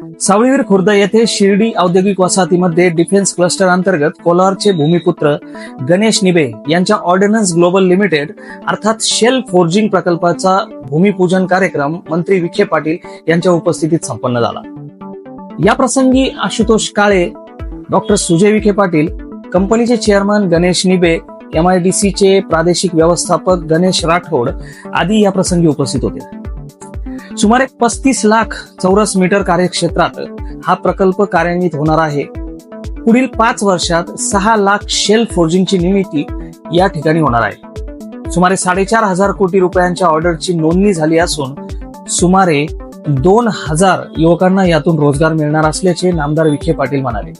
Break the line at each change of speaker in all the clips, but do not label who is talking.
सावळीवीर खुर्द येथे शिर्डी औद्योगिक वसाहतीमध्ये डिफेन्स क्लस्टर अंतर्गत कोलारचे भूमिपुत्र गणेश निबे यांच्या ऑर्डिनन्स ग्लोबल लिमिटेड अर्थात शेल फोर्जिंग प्रकल्पाचा भूमिपूजन कार्यक्रम मंत्री विखे पाटील यांच्या उपस्थितीत संपन्न झाला. या प्रसंगी आशुतोष काळे डॉक्टर सुजय विखे पाटील कंपनीचे चेअरमन गणेश निबे एमआयडीसीचे प्रादेशिक व्यवस्थापक गणेश राठोड आदी या प्रसंगी उपस्थित होते. सुमारे पस्तीस लाख चौरस मीटर कार्यक्षेत्रात हा प्रकल्प कार्यान्वित होणार आहे. पुढील पाच वर्षात सहा लाख शेल फोर्जिंगची निर्मिती या ठिकाणी होणार आहे. सुमारे साडेचार हजार कोटी रुपयांच्या ऑर्डरची नोंदणी झाली असून सुमारे दोन हजार युवकांना यातून रोजगार मिळणार असल्याचे नामदार विखे पाटील म्हणाले.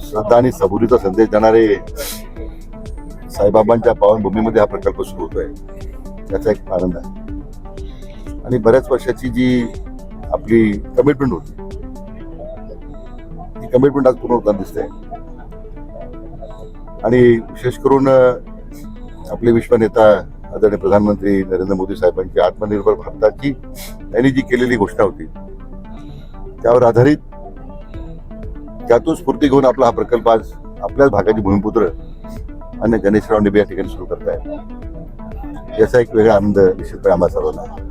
श्रद्धा आणि सबुरीचा संदेश देणारे साईबाबांच्या पावनभूमीमध्ये हा प्रकल्प सुरू होतोय. त्याचा एक आनंद आहे. आणि बऱ्याच वर्षाची जी आपली कमिटमेंट होती ती कमिटमेंट आज पूर्ण होताना दिसते. आणि विशेष करून आपले आपले विश्वनेता आदरणीय प्रधानमंत्री नरेंद्र मोदी साहेबांची आत्मनिर्भर भारताची त्यांनी जी केलेली घोषणा होती त्यावर आधारित त्यातून स्फूर्ती घेऊन आपला हा प्रकल्प आज आपल्याच भागाची भूमिपुत्र आणि गणेशराव निबे या ठिकाणी सुरू करतायत. याचा एक वेगळा आनंद निश्चितपणे आम्हाला सर्वांना आहे.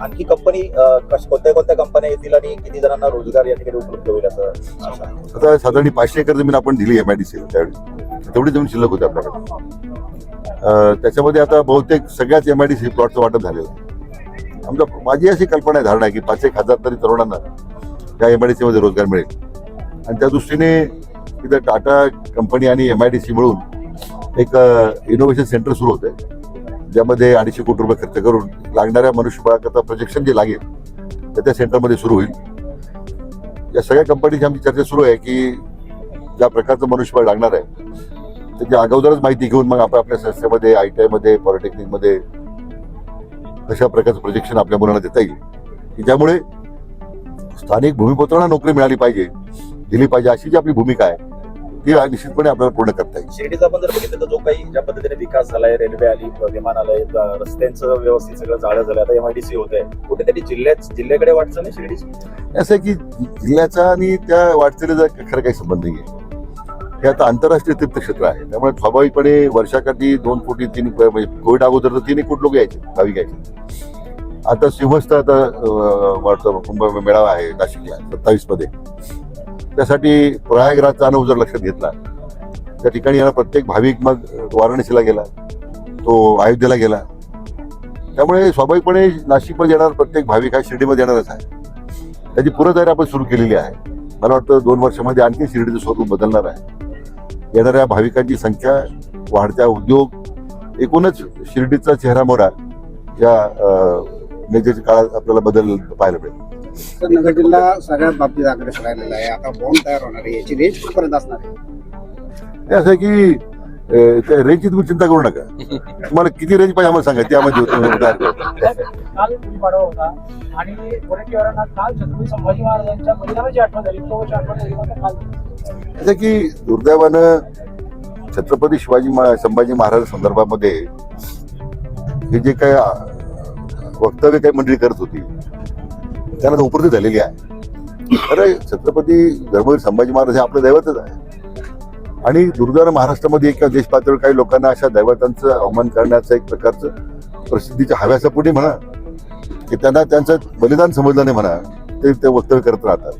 आणखी कंपनी कोणत्या कोणत्या कंपन्या येतील आणि किती जणांना रोजगार या ठिकाणी उपलब्ध होईल असं आशा आहे.
आता साधारण पाचशे एकर जमीन आपण दिली एम आय डी त्यावेळी तेवढी जमीन शिल्लक होती आपल्याकडे अं, त्याच्यामध्ये आता बहुतेक सगळ्याच एम आय डी सी प्लॉटचं वाटप झालेलं आहे आमचा माझी अशी कल्पना आहे धारणा आहे की पाच एक हजार तरी तरुणांना त्या एम आय डी सीमध्ये रोजगार मिळेल आणि त्या दृष्टीने तिथं टाटा कंपनी आणि एम आय डी सी मिळून एक इनोव्हेशन सेंटर सुरू होते. आहे ज्यामध्ये अडीचशे कोटी रुपये खर्च करून लागणाऱ्या मनुष्यबळाकरता प्रोजेक्शन जे लागेल ते त्या सेंटरमध्ये सुरू होईल. या सगळ्या कंपनीची आमची चर्चा सुरू आहे की ज्या प्रकारचं मनुष्यबळ लागणार आहे त्याची अगोदरच माहिती घेऊन मग आपण आपल्या संस्थेमध्ये आय टी आयमध्ये पॉलिटेक्निकमध्ये कशा प्रकारचं प्रोजेक्शन आपल्या मुलांना देता येईल. की ज्यामुळे स्थानिक भूमिपुत्रांना नोकरी मिळाली पाहिजे दिली पाहिजे अशी जी आपली भूमिका आहे ती निश्चितपणे आपल्याला पूर्ण करता येईल.
शिर्डीचा आपण जर बघितलं तर जो काही ज्या पद्धतीने विकास झालाय रेल्वे आली विमान आलंय अं, रस्त्यांचं व्यवस्थित सगळं जाळं झालं आता एमआयडीसी होत आहे कुठेतरी जिल्ह्यात जिल्ह्याकडे वाटचं नाही शिर्डीची?
असं आहे की जिल्ह्याचा आणि त्या वाटचालीचा खरं काही संबंध नाही आहे हे आता आंतरराष्ट्रीय तीर्थक्षेत्र आहे. त्यामुळे स्वाभाविकपणे वर्षाकाठी दोन कोटी तीन म्हणजे कोविड अगोदर तर तीन एक कोटी लोक यायचे भाविक यायचे आता सिंहस्थ आता वाटतं कुंभ मेळावा आहे नाशिकला सत्तावीसमध्ये त्यासाठी प्रयागराजचा अनुभव जर लक्षात घेतला. त्या ठिकाणी येणार प्रत्येक भाविक मग वाराणसीला गेला तो अयोध्येला गेला. त्यामुळे स्वाभाविकपणे नाशिकमध्ये येणार प्रत्येक भाविक हा शिर्डीमध्ये येणारच आहे. त्याची पूर्वतयारी आपण सुरू केलेली आहे. मला वाटतं दोन वर्षामध्ये आणखी शिर्डीचं स्वरूप बदलणार आहे. येणाऱ्या भाविकांची संख्या वाढत्या. उद्योग एकूणच शिर्डीचा चेहरा मोडा या मेजेच्या काळात आपल्याला बदल पाहायला मिळेल.
तर नगर जिल्हा सगळ्यात बाबतीत अग्रेसर राहिलेला आहे. आता बॉम्ब तयार होणार आहे. याची रेंज कुठपर्यंत असणार आहे.
असं की त्या रेंजची तुम्ही चिंता करू नका. तुम्हाला किती रेंज पाहिजे आम्हाला सांगा ती आम्हाला देऊ- तयार करू.
काल गुढीपाडवा होता. आणि मराठीवारांना काल छत्रपती संभाजी महाराजांच्या बलिदानाची आठवण झाली. तो आठवण झाली मात्र काल.
असं की दुर्दैवानं छत्रपती शिवाजी संभाजी महाराज संदर्भामध्ये हे जे काय वक्तव्य काही मंडळी करत होती त्यांना उपरती झालेली आहे. खरं छत्रपती धर्मवीर संभाजी महाराज हे आपलं दैवतच आहे आणि दुर्दैवानं महाराष्ट्रामध्ये किंवा देश पातळीवर काही लोकांना अशा दैवतांचं अवमान करण्याचं एक प्रकारचं प्रसिद्धीच्या हव्यासा पुढे म्हणा की त्यांना त्यांचं बलिदान समजलं नाही म्हणा ते ते वक्तव्य करत राहतात.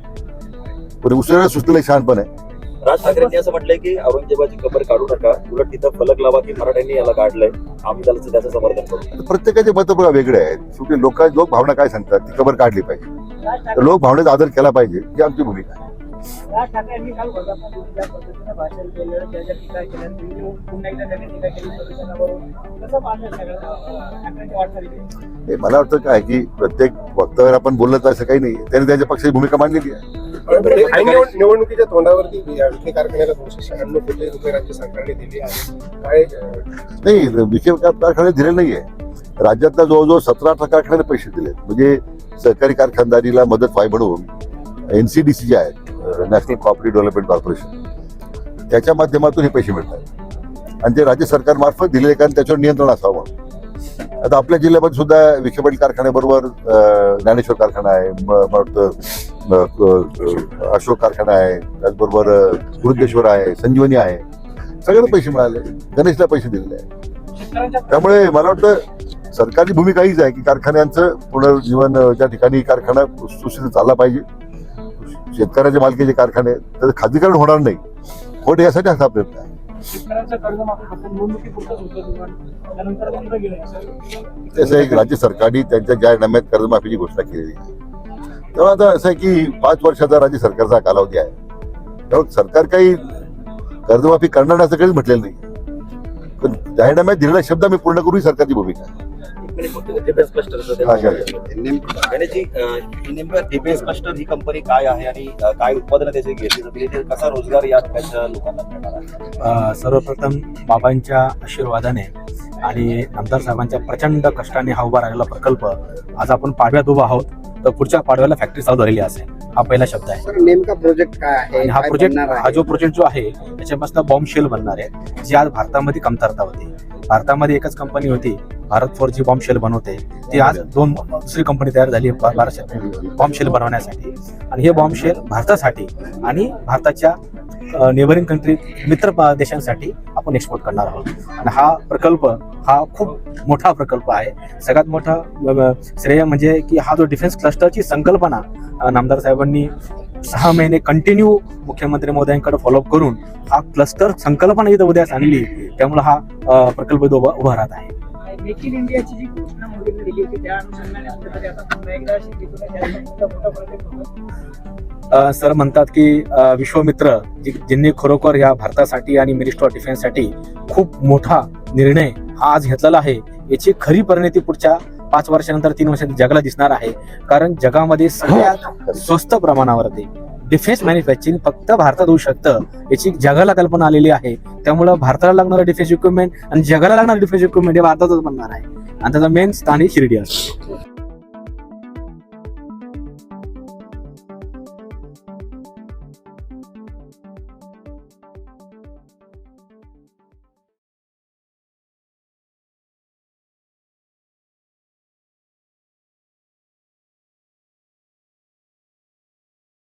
पण उशिरा सुचलेलं शहाणपण आहे.
राज ठाकरेंनी असं म्हटलंय की औरंगजेबाची कबर काढू नका उलट तिथं फलक लावा की मराठ्यांनी याला काढलंय आम्ही त्याला त्याचं समर्थन करू.
प्रत्येकाचे मत बघा वेगळे आहेत. शेवटी लोक लोक भावना काय सांगतात? ती कबर काढली पाहिजे. लोक भावनेचा आदर केला पाहिजे ही आमची भूमिका आहे.
राज ठाकरे यांनी काल वर्धापन दिनी ज्या पद्धतीने भाषण केलं. ज्या ज्या टीका केल्या. तुम्ही पुन्हा एकदा त्यांनी टीका केली. प्रदूषणावरून कसं पाहलं सगळं? ठाकरेंची वाटचाल
हे मला वाटतं काय की प्रत्येक वक्तव्यावर आपण बोललं तर असं काही नाही त्यांनी त्यांच्या पक्षाची भूमिका मांडलेली आहे.
निवडणुकीच्या तोंडावरती विखे कारखान्याला दोनशे शहाण्णव कोटी रुपये राज्य सरकारने दिले आहे
नाही विखे कारखाने दिले नाहीये. राज्यातल्या जवळजवळ सतरा अठरा कारखान्याने पैसे दिले म्हणजे सहकारी कारखानदारीला मदत व्हाय म्हणून एनसीडीसी जे आहेत नॅशनल कॉपरेटिव्ह डेव्हलपमेंट कॉर्पोरेशन त्याच्या माध्यमातून हे पैसे मिळतात. आणि ते राज्य सरकारमार्फत दिलेले कारण त्याच्यावर नियंत्रण असावं. म्हणून आता आपल्या जिल्ह्यामध्ये सुद्धा विखे पाटील कारखान्याबरोबर ज्ञानेश्वर कारखाना आहे अशोक कारखाना आहे त्याचबरोबर वृद्धेश्वर आहे संजीवनी आहे. सगळ्यांना पैसे मिळाले गणेशला पैसे दिलेले आहे त्यामुळे मला वाटतं सरकारची भूमिका हीच आहे की कारखान्यांचं पुनर्जीवन ज्या ठिकाणी कारखाना सुस्थितीत चालला पाहिजे शेतकऱ्याच्या मालकीचे कारखाने त्याचं खाजगीकरण होणार नाही. खोट यासाठी हा प्रयत्न आहे. तसं एक राज्य सरकारने त्यांच्या जाहीरनाम्यात कर्जमाफीची घोषणा केलेली आहे. तेव्हा आता असं आहे की पाच वर्षाचा राज्य सरकारचा कालावधी आहे. त्यामुळे सरकार काही कर्जमाफी करणार नाही असं कधीच म्हटलेलं नाही. पण जाहीरनाम्यात दिलेला शब्द मी पूर्ण करू ही सरकारची भूमिका आहे.
ही ही कंपनी काय आहे आणि काय उत्पादनं त्याची घेतली जातील ते कसा रोजगार या ठिकाणच्या लोकांना मिळणार आहे?
अ, सर्वप्रथम बाबांच्या आशीर्वादाने आणि आमदार साहेबांच्या प्रचंड कष्टाने हा उभा राहिलेला प्रकल्प आज आपण पाडव्यात उभा आहोत. तर पुढच्या पाडव्याला फॅक्टरी चालू झालेली असेल हा पहिला शब्द आहे.
सर नेमका प्रोजेक्ट काय आहे?
आणि हा
काय
प्रोजेक्ट
बनणार
हा
आहे?
जो प्रोजेक्ट जो आहे त्याच्यापासून बॉम्ब शेल बनणार आहे जी आज भारतामध्ये कमतरता होती. भारतामध्ये एकच कंपनी होती Bharat forge bomb shell बनवते. ती आज दोन दुसरी कंपनी तयार झाली आहे भा- भारत बॉम्ब शेल बनवण्यासाठी. आणि हे बॉम्ब शेल भारतासाठी आणि भारताच्या नेबरिंग कंट्री मित्र देशांसाठी आपण एक्सपोर्ट करणार आहोत. आणि हा प्रकल्प हा खूप मोठा प्रकल्प आहे. सगळ्यात मोठा श्रेय म्हणजे की हा जो डिफेन्स क्लस्टरची संकल्पना नामदार साहेबांनी सहा महिने कंटिन्यू मुख्यमंत्री मोदयांकडे फॉलोअप करून हा क्लस्टर संकल्पना इथं उद्यास आणली त्यामुळे हा प्रकल्प इथं उभा उभा राहत आहे.
मेक इन इंडियाची जी घोषणा मोदींनी दिली होती त्या अनुषंगाने आता
सर म्हणतात की विश्वमित्र ज्यांनी खरोखर या भारतासाठी आणि मिनिस्टर ऑफ डिफेन्ससाठी खूप मोठा निर्णय हा आज घेतलेला आहे याची खरी परिणती पुढच्या पाच वर्षानंतर तीन वर्षांत जगाला दिसणार आहे. कारण जगामध्ये सगळ्यात स्वस्त प्रमाणावरती डिफेन्स मॅन्युफॅक्चरिंग फक्त भारतात होऊ शकतं याची जगाला कल्पना आलेली आहे. त्यामुळं भारताला लागणारं डिफेन्स इक्विपमेंट आणि जगाला लागणारं डिफेन्स इक्विपमेंट हे भारतातच बनणार आहे. आणि त्याचा मेन स्थान ही शिर्डी असतो.